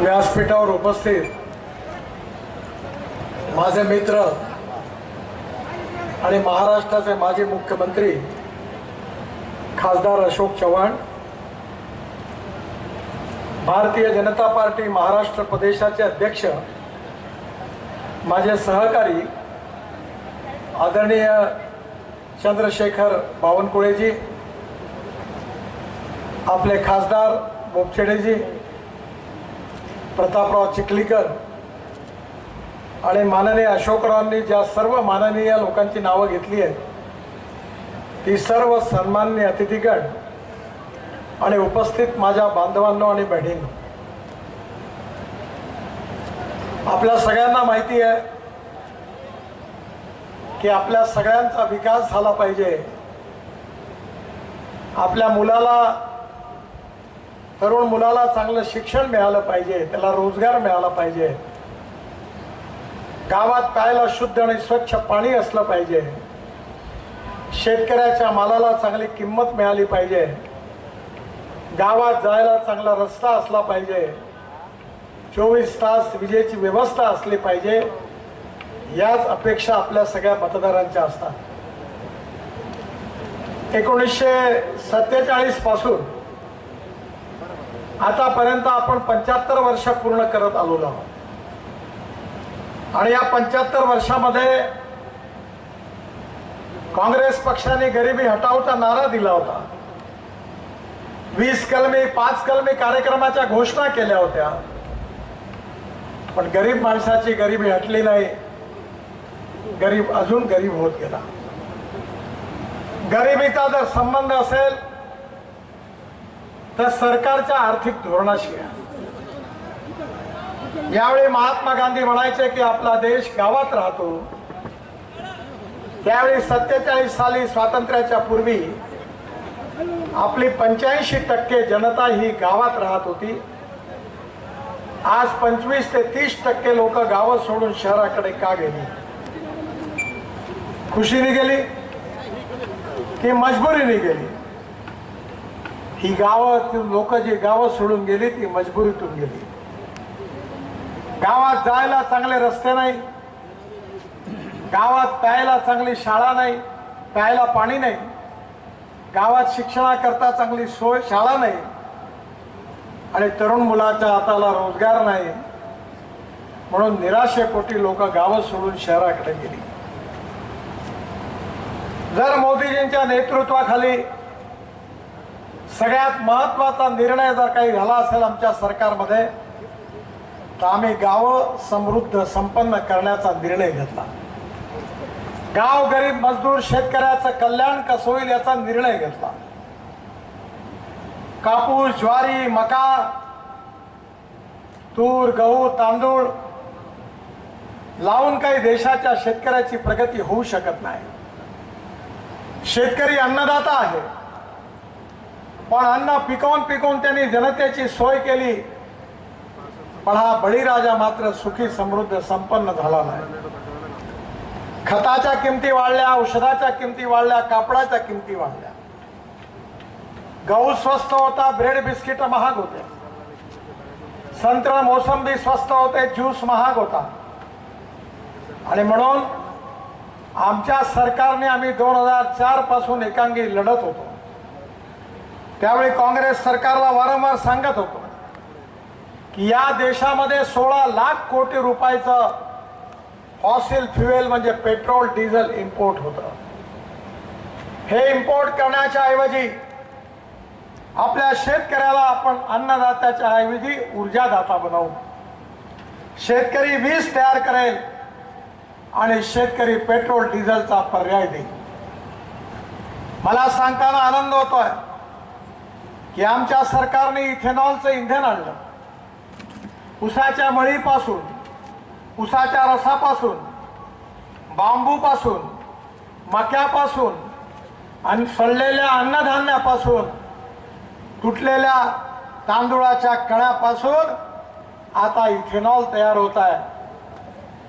व्यासपीठावर उपस्थित. माझे मित्र आणि महाराष्ट्राचे माजी मुख्यमंत्री खासदार अशोक चव्हाण भारतीय जनता पार्टी महाराष्ट्र प्रदेशाचे अध्यक्ष माझे सहकारी आदरणीय चंद्रशेखर बावनकुळेजी आपले खासदार बोपछेडेजी प्रतापराव चिखलीकर आणि माननीय अशोकरावांनी ज्या सर्व माननीय लोकांची नावं घेतली आहेत ती सर्व सन्माननीय अतिथीगण आणि उपस्थित माझ्या बांधवांनो आणि बहिणींनो आपल्या सगळ्यांना माहिती आहे की आपल्या सगळ्यांचा विकास झाला पाहिजे. आपल्या मुलाला तरुण मुलाला चांगलं शिक्षण मिळालं पाहिजे त्याला रोजगार मिळाला पाहिजे. गावात प्यायला शुद्ध आणि स्वच्छ पाणी असलं पाहिजे. शेतकऱ्याच्या मालाला चांगली किंमत मिळाली पाहिजे. गावात जायला चांगला रस्ता असला पाहिजे. चोवीस तास विजेची व्यवस्था असली पाहिजे. याच अपेक्षा आपल्या सगळ्या मतदारांच्या असतात. एकोणीसशे सत्तेचाळीसपासून आतापर्यंत आपण पंच्याहत्तर वर्ष पूर्ण करत आलो आहोत. आणि या पंच्याहत्तर वर्षामध्ये काँग्रेस पक्षाने गरिबी हटावचा नारा दिला होता. वीस कलमी पाच कलमी कार्यक्रमाच्या घोषणा केल्या होत्या. पण गरीब माणसाची गरिबी हटली नाही. गरीब अजून गरीब होत गेला. गरिबीचा जर संबंध असेल तर सरकारच्या आर्थिक धोरणाशी. आहे यावेळी महात्मा गांधी म्हणायचे की आपला देश गावात राहतो. त्यावेळी सत्तेचाळीस साली स्वातंत्र्याच्या पूर्वी आपली पंच्याऐंशी टक्के जनता ही गावात राहत होती. आज पंचवीस ते तीस टक्के लोक गावं सोडून शहराकडे का गेली? खुशीने गेली की मजबुरीने गेली? ही गावातील लोक जी गावं सोडून गेली ती मजबुरीतून गेली. गावात जायला चांगले रस्ते नाही. गावात प्यायला चांगली शाळा नाही प्यायला पाणी नाही. गावात शिक्षणाकरता चांगली सोय शाळा नाही. आणि तरुण मुलाच्या हाताला रोजगार नाही. म्हणून निराशे कोटी लोक गावं सोडून शहराकडे गेली. जर मोदीजींच्या नेतृत्वाखाली सगळ्यात महत्त्वाचा निर्णय जर काही झाला असेल आमच्या सरकारमध्ये तर आम्ही गावं समृद्ध संपन्न करण्याचा निर्णय घेतला. गाव गरीब मजदूर शेतकऱ्याचं कल्याण कसं होईल याचा निर्णय घेतला. कापूस ज्वारी मका तूर गहू तांदूळ लावून काही देशाच्या शेतकऱ्याची प्रगती होऊ शकत नाही. शेतकरी अन्नदाता आहे. पण अन्न पिकवून पिकवून त्यांनी जनतेची सोय केली. पण हा बळीराजा मात्र सुखी समृद्ध संपन्न झाला नाही. खताच्या किमती वाढल्या औषधाच्या किमती वाढल्या कापडाच्या किमती वाढल्या. गहू स्वस्त होता ब्रेड बिस्किट महाग होते. संत्र मोसंबी स्वस्त होते ज्यूस महाग होता. आणि म्हणून आमच्या सरकारने आम्ही दोन हजार चारपासून एकांगी लढत होतो. त्यावेळी काँग्रेस सरकारला वारंवार सांगत होतो की या देशामध्ये सोळा लाख कोटी रुपयाचं फॉसिल फ्युएल म्हणजे पेट्रोल डिझेल इम्पोर्ट होतं. हे इम्पोर्ट करण्याच्या ऐवजी आपल्या शेतकऱ्याला आपण अन्नदात्याच्या ऐवजी ऊर्जादाता बनवू. शेतकरी वीज तयार करेल आणि शेतकरी पेट्रोल डिझेलचा पर्याय देईल. मला सांगताना आनंद होतोय. की आमच्या सरकारने इथेनॉलचं इंधन आणलं. उसाच्या मळीपासून उसाच्या रसापासून बांबूपासून मक्यापासून आणि सडलेल्या अन्नधान्यापासून तुटलेल्या तांदुळाच्या कण्यापासून आता इथेनॉल तयार होत आहे.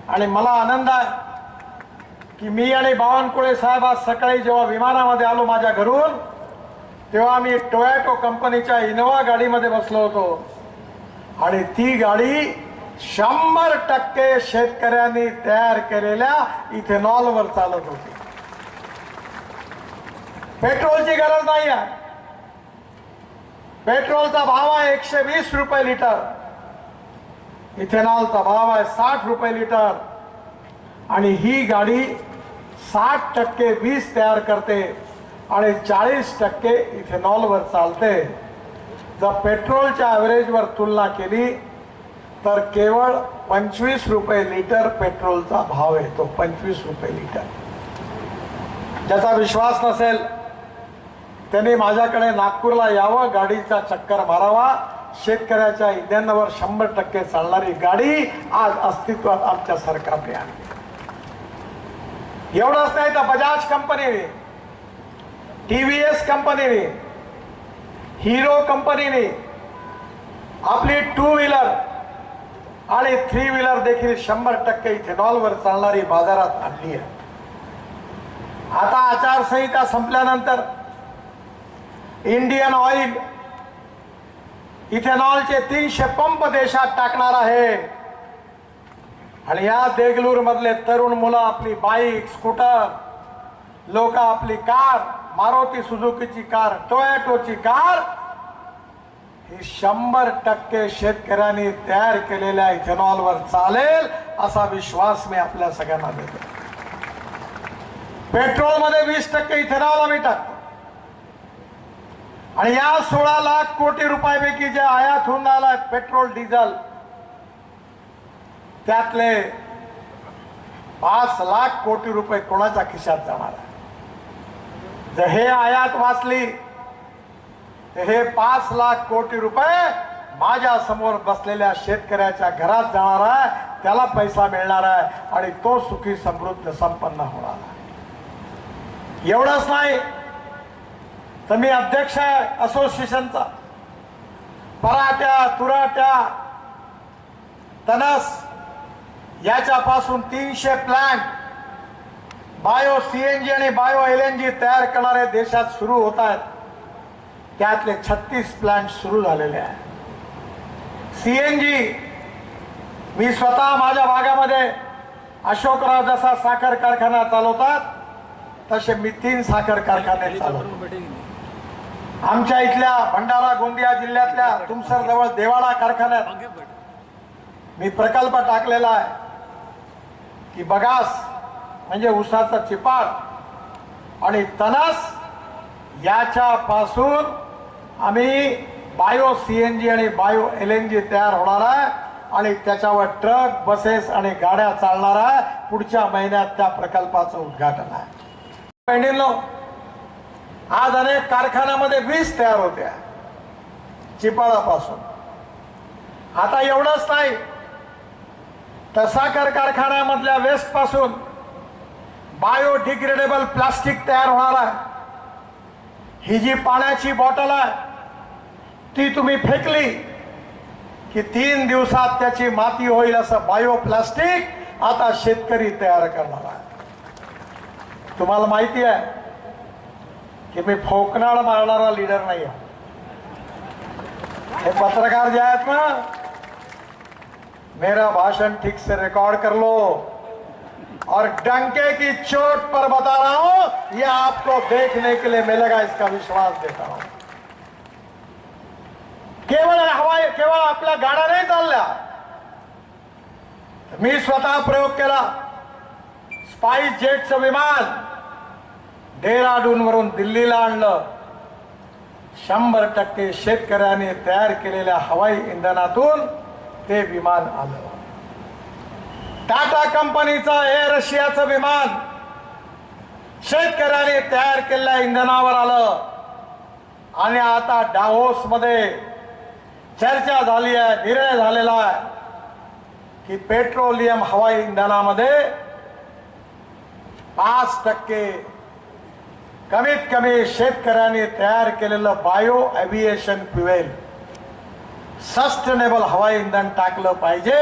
आणि मला आनंद आहे की मी आणि बावनकुळे साहेब आज सकाळी जेव्हा विमानामध्ये आलो माझ्या घरून तेव्हा मी टोयॅटो कंपनीच्या इनोवा गाडीमध्ये बसलो होतो. आणि ती गाडी शंभर टक्के शेतकऱ्यांनी तयार केलेल्या इथेनॉलवर चालत होती. पेट्रोलची गरज नाही आहे. पेट्रोलचा भाव आहे एकशे वीस रुपये लिटर. इथेनॉलचा भाव आहे साठ रुपये लिटर. आणि ही गाडी साठ टक्के वीज तयार करते. आणि चाळीस टक्के इथेनॉलवर चालते. जर पेट्रोलच्या ॲव्हरेजवर तुलना केली तर केवळ पंचवीस रुपये लिटर पेट्रोलचा भाव येतो पंचवीस रुपये लिटर. ज्याचा विश्वास नसेल त्यांनी माझ्याकडे नागपूरला यावं गाडीचा चक्कर मारावा. शेतकऱ्याच्या इंधनावर शंभर टक्के चालणारी गाडी आज अस्तित्वात आमच्या सरकारने आणली. एवढंच नाही तर बजाज कंपनीने टी व्ही एस कंपनीने हिरो कंपनीने आपली टू व्हीलर आणि थ्री व्हीलर देखील शंभर टक्के इथेनॉलवर चालणारी बाजारात आणली आहे. आता आचारसंहिता संपल्यानंतर इंडियन ऑइल इथेनॉलचे तीनशे पंप देशात टाकणार आहे. आणि या देगलूर मधले तरुण मुलं आपली बाईक स्कूटर लोक आपली कार मारुती सुझुकीची कार टोयॅटोची कार ही शंभर टक्के शेतकऱ्यांनी तयार केलेल्या इथेनॉलवर चालेल असा विश्वास मी आपल्या सगळ्यांना देतो. पेट्रोलमध्ये वीस टक्के इथेनॉल आम्ही टाकतो. आणि या सोळा लाख कोटी रुपयापैकी जे आयात होऊन आलाय पेट्रोल डिझेल त्यातले पाच लाख कोटी रुपये कोणाच्या खिशात जाणार आहे जर हे आयात वाचली. तर हे पाच लाख कोटी रुपये माझ्यासमोर बसलेल्या शेतकऱ्याच्या घरात जाणार आहे त्याला पैसा मिळणार आहे आणि तो सुखी समृद्ध संपन्न होणार आहे. एवढंच नाही तर मी अध्यक्ष आहे असोसिएशनचा. पराट्या तुराट्या तनस याच्यापासून तीनशे प्लॅन्ट बायो सीएनजी आणि बायो एल एन जी तयार करणारे देशात सुरू होत आहेत. त्यातले छत्तीस प्लांट सुरू झालेले आहेत. सीएनजी मी स्वतः माझ्या भागामध्ये अशोकराव जसा साखर कारखाना चालवतात तसे मी तीन साखर कारखाने चालवतो. आमच्या इथल्या भंडारा गोंदिया जिल्ह्यातल्या तुमसर जवळ देवाडा कारखान्यात मी प्रकल्प टाकलेला आहे. की बघास म्हणजे उसाचा चिपाट आणि तनस याच्यापासून आम्ही बायो सी एन जी आणि बायो एल एन जी तयार होणार आहे. आणि त्याच्यावर ट्रक बसेस आणि गाड्या चालणार आहे. पुढच्या महिन्यात त्या प्रकल्पाचं उद्घाटन आहे. बहिणींनो आज अनेक कारखान्यामध्ये वीज तयार होत्या चिपाळापासून. आता एवढंच नाही. तर साखर कारखान्यामधल्या वेस्टपासून बायोडिग्रेडेबल प्लास्टिक तयार होणार आहे. ही जी पाण्याची बॉटल आहे ती तुम्ही फेकली की तीन दिवसात त्याची माती होईल असं बायो प्लास्टिक आता शेतकरी तयार करणार आहे. तुम्हाला माहिती आहे की मी फोकनाळ मारणारा लीडर नाही आहे. हे पत्रकार जे आहेत ना मेरा भाषण ठीक से रिकॉर्ड कर लो. और डंके की चोट पर बता रहा हूं यह आपको देखने के लिए मिलेगा इसका विश्वास देता हूं। केवळ हवाई केवळ आपल्या गाडा नाही चालल्या मी स्वतः प्रयोग केला। स्पाइस जेटचं विमान डेहराडून वरून दिल्लीला आणलं। शंभर टक्के शेतकऱ्याने तयार केलेल्या हवाई इंधनातून ते विमान आलं। टाटा कंपनीचं एअर रशियाचं विमान शेतकऱ्याने तयार केलेल्या इंधनावर आलं. आणि आता डाहोसमध्ये चर्चा झाली आहे निर्णय झालेला आहे की पेट्रोलियम हवाई इंधनामध्ये पाच टक्के कमीत कमी शेतकऱ्यांनी तयार केलेलं बायो एव्हिएशन फ्युएल सस्टेनेबल हवाई इंधन टाकलं पाहिजे.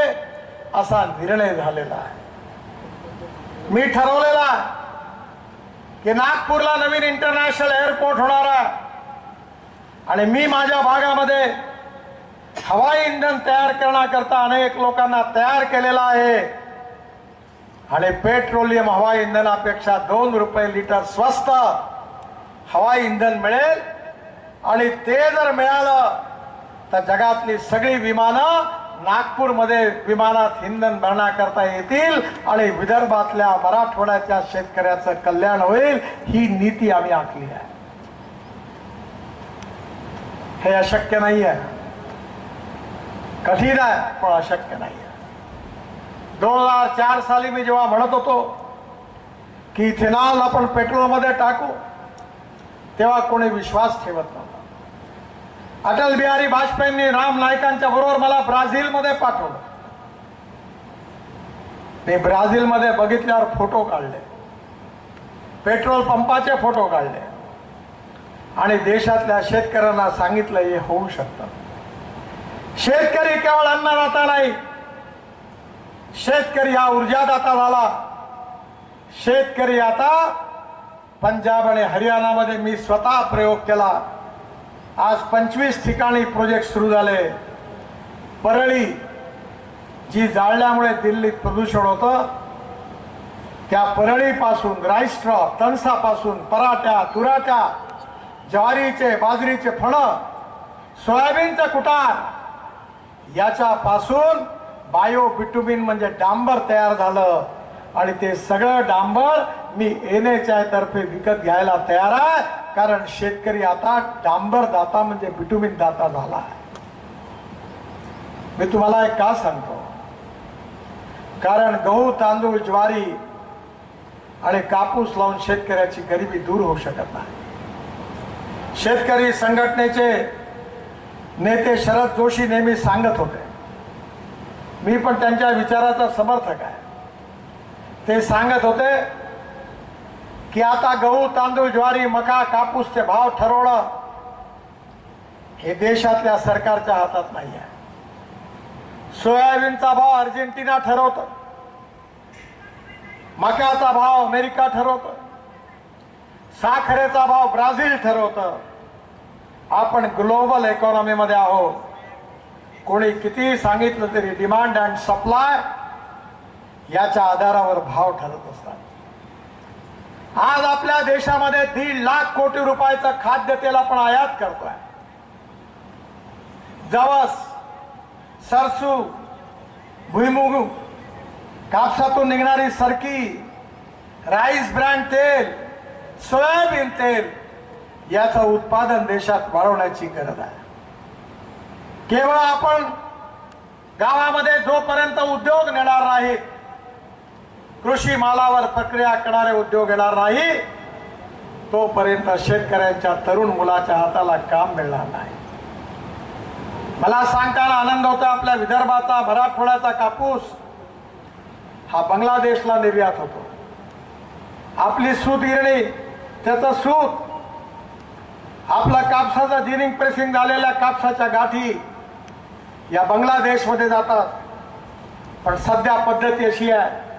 असा निर्णय झालेला आहे. मी ठरवलेला की नागपूरला नवीन इंटरनॅशनल एअरपोर्ट होणार आहे. आणि मी माझ्या भागामध्ये हवाई इंधन तयार करण्याकरता अनेक लोकांना तयार केलेला आहे. आणि पेट्रोलियम हवाई इंधनापेक्षा दोन रुपये लिटर स्वस्त हवाई इंधन मिळेल. आणि ते जर मिळालं तर जगातली सगळी विमानं नागपूरमध्ये विमानात इंधन भरण्याकरता येतील आणि विदर्भातल्या मराठवाड्याच्या शेतकऱ्याचं कल्याण होईल ही नीती आम्ही आखली आहे. हे अशक्य नाही आहे कठीण आहे पण अशक्य नाही आहे दोन हजार चार साली मी जेव्हा म्हणत होतो की इथेनॉल आपण पेट्रोलमध्ये टाकू तेव्हा कोणी विश्वास ठेवत नव्हता. अटल बिहारी वाजपेयींनी राम नाईकांच्या बरोबर मला ब्राझीलमध्ये पाठवलं. मी ब्राझीलमध्ये बघितल्यावर फोटो काढले. पेट्रोल पंपाचे फोटो काढले. आणि देशातल्या शेतकऱ्यांना सांगितलं हे होऊ शकतं. शेतकरी केवळ अन्नदाता नाही. शेतकरी हा ऊर्जादाता झाला. शेतकरी आता पंजाब आणि हरियाणामध्ये मी स्वतः प्रयोग केला. आज पंचवीस ठिकाणी प्रोजेक्ट सुरू झाले. परळी जी जाळल्यामुळे दिल्लीत प्रदूषण होतं त्या परळीपासून राईस्ट्रॉ तणसापासून पराठ्या तुराट्या ज्वारीचे बाजरीचे फळं सोयाबीनचं कुटार याच्यापासून बायो बिटुमिन म्हणजे डांबर तयार झालं. आणि ते सगळं डांबर मी एन एच आय तर्फे विकत घ्यायला तयार आहे. कारण शेतकरी आता डांबर दाता म्हणजे बिटुमिन दाता झाला आहे. मी तुम्हाला एक का सांगतो? कारण गहू तांदूळ ज्वारी आणि कापूस लावून शेतकऱ्याची गरिबी दूर होऊ शकत नाही. शेतकरी संघटनेचे नेते शरद जोशी नेहमी सांगत होते. मी पण त्यांच्या विचाराचा समर्थक आहे. ते सांगत होते की आता गहू तांदूळ ज्वारी मका कापूसचे भाव ठरवणं हे देशातल्या सरकारच्या हातात नाही आहे. सोयाबीनचा भाव अर्जेंटिना ठरवतं. मक्याचा भाव अमेरिका ठरवतो. साखरेचा भाव ब्राझील ठरवतं. आपण ग्लोबल इकॉनॉमीमध्ये आहोत. कोणी कितीही सांगितलं तरी डिमांड अँड सप्लाय याच्या आधारावर भाव ठरत असतात. आज आपल्या देशामध्ये दीड लाख कोटी रुपयाचं खाद्यतेल आपण आयात करतोय. जवस सरसू भुईमुग कापसातून निघणारी सरकी राईस ब्रँड तेल सोयाबीन तेल याचं उत्पादन देशात वाढवण्याची गरज आहे. केवळ आपण गावामध्ये जोपर्यंत उद्योग नेणार नाहीत कृषी मालावर प्रक्रिया करणारे उद्योग येणार नाही. तोपर्यंत शेतकऱ्यांच्या तरुण मुलाच्या हाताला काम मिळणार नाही. मला सांगताना आनंद होता आपल्या विदर्भाचा मराठवाड्याचा कापूस. हा बांगलादेशला निर्यात होतो. आपली सूत गिरणी त्याचं सूत. आपला कापसाचा जिनिंग प्रेसिंग झालेल्या कापसाच्या गाठी या बांगलादेशमध्ये जातात. पण सध्या पद्धती अशी आहे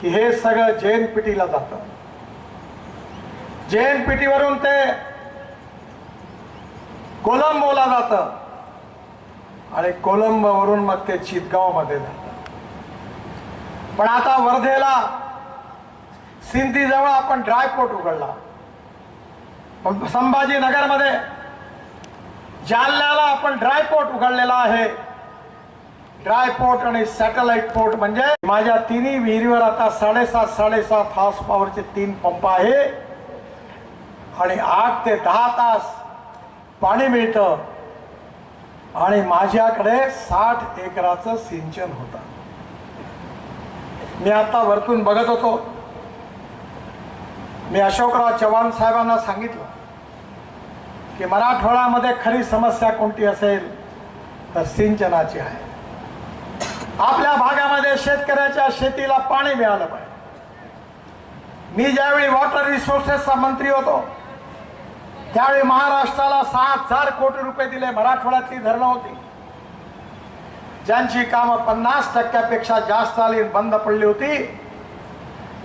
की हे सगळं जैन पिटीला जातं. जैन पिटीवरून ते कोलंबोला जात. आणि कोलंबोवरून मग ते चितगावमध्ये जात. पण आता वर्धेला सिंधी जवळ आपण ड्रायपोर्ट उघडला. पण संभाजीनगरमध्ये जालन्याला आपण ड्रायपोर्ट उघडलेला आहे. ड्राय पोर्ट आणि सॅटेलाइट पोर्ट म्हणजे माझ्या तिन्ही विहिरीवर आता साडेसात साडेसात हाऊस पॉवरचे तीन पंप आहे. आणि आठ ते दहा तास पाणी मिळतं. आणि माझ्याकडे साठ एकराचं सिंचन होतं. मी आता वरतून बघत होतो. मी अशोकराव चव्हाण साहेबांना सांगितलं की मराठवाड्यामध्ये खरी समस्या कोणती असेल तर सिंचनाची आहे. आपल्या भागामध्ये शेतकऱ्याच्या शेतीला पाणी मिळालं पाहिजे. मी ज्यावेळी वॉटर रिसोर्सेसचा मंत्री होतो त्यावेळी महाराष्ट्राला सहा हजार कोटी रुपये दिले मराठवाड्यातली धरणं होती. ज्यांची कामं पन्नास टक्क्यापेक्षा जास्त आली बंद पडली होती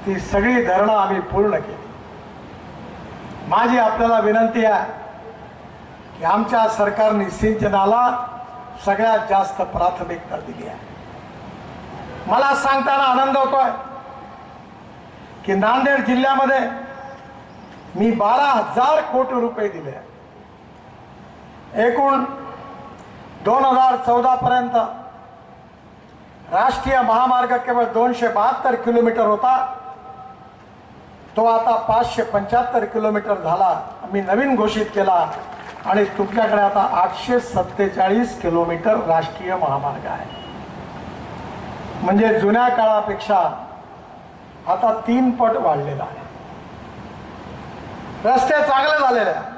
ती सगळी धरणं आम्ही पूर्ण केली. माझी आपल्याला विनंती आहे की आमच्या सरकारने सिंचनाला सगळ्यात जास्त प्राथमिकता दिली आहे. मला सांगताना आनंद होतोय की नांदेड जिल्ह्यामध्ये मी बारा हजार कोटी रुपये दिले एकूण दोन हजार चौदा पर्यंत राष्ट्रीय महामार्ग केवळ दोनशे बहात्तर किलोमीटर होता. तो आता पाचशे पंच्याहत्तर किलोमीटर झाला. मी नवीन घोषित केला आणि तुमच्याकडे आता आठशे सत्तेचाळीस किलोमीटर राष्ट्रीय महामार्ग आहे. म्हणजे जुन्या काळापेक्षा आता तीन पट वाढलेला आहे रस्ते चांगले झालेले आहे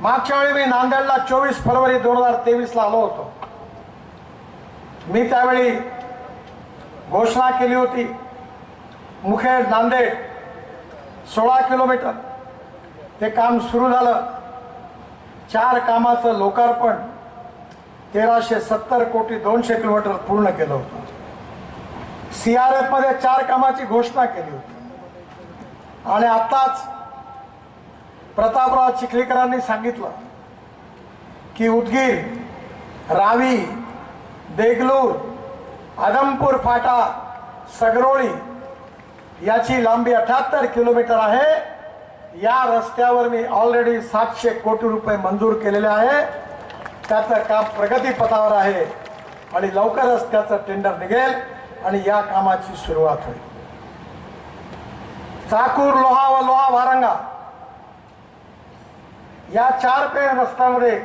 मागच्या वेळी मी नांदेडला चोवीस फरवरी दोन हजार तेवीसला आलो होतो. मी त्यावेळी घोषणा केली होती मुखेड नांदेड सोळा किलोमीटर ते काम सुरू झालं. चार कामाचं लोकार्पण तेराशे सत्तर कोटी दोनशे किलोमीटर पूर्ण केलं होतं. सी आरमध्ये चार कामाची घोषणा केली होती. आणि आत्ताच प्रतापराव चिखलीकरांनी सांगितलं की उदगीर रावी देगलूर आदमपूर फाटा सगरोळी याची लांबी अठ्याहत्तर किलोमीटर आहे. या रस्त्यावर मी ऑलरेडी सातशे कोटी रुपये मंजूर केलेले आहे. त्याचं काम प्रगतीपथावर आहे आणि लवकरच त्याचं टेंडर निघेल आणि या कामाची सुरुवात होईल. चाकूर लोहा व लोहा वारंगा. या चार पेड रस्त्यामध्ये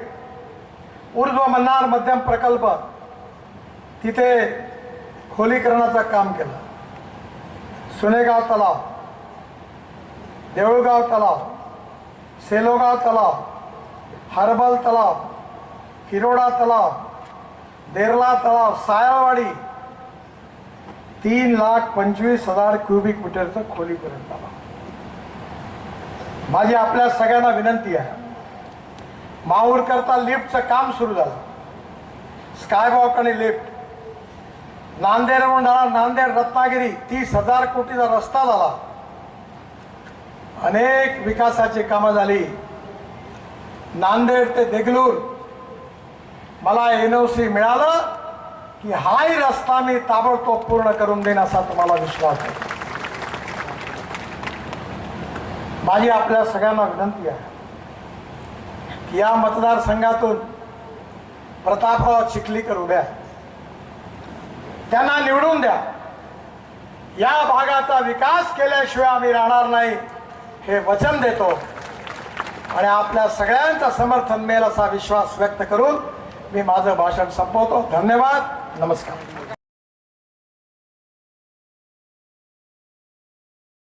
ऊर्ध्व मन्नार मध्यम प्रकल्प तिथे खोलीकरणाचं काम केलं. सुनेगाव तलाव देऊळगाव तलाव सेलोगाव तलाव हर्बल तलाव हिरोडा तलाव देरला तलाव सायावाडी तीन लाख पंचवीस हजार क्युबिक मीटरचं खोलीपर्यंत आला माझी आपल्या सगळ्यांना विनंती आहे. माहूर करता लिफ्टचं काम सुरू झालं. स्कायवॉक आणि लिफ्ट. नांदेडवरून झाला नांदेड रत्नागिरी तीस हजार कोटीचा रस्ता झाला. अनेक विकासाची कामं झाली. नांदेड ते देगलूर मला एन ओ सी मिळालं की हाही रस्ता मी ताबडतोब पूर्ण करून देईन असा तुम्हाला विश्वास आहे. माझी आपल्या सगळ्यांना विनंती आहे की या मतदारसंघातून प्रतापराव चिखलीकर उभ्या त्यांना निवडून द्या. या भागाचा विकास केल्याशिवाय आम्ही राहणार नाही हे वचन देतो. आणि आपल्या सगळ्यांचा समर्थन मिळेल असा विश्वास व्यक्त करून मी माझं भाषण संपवतो. धन्यवाद. नमस्कार.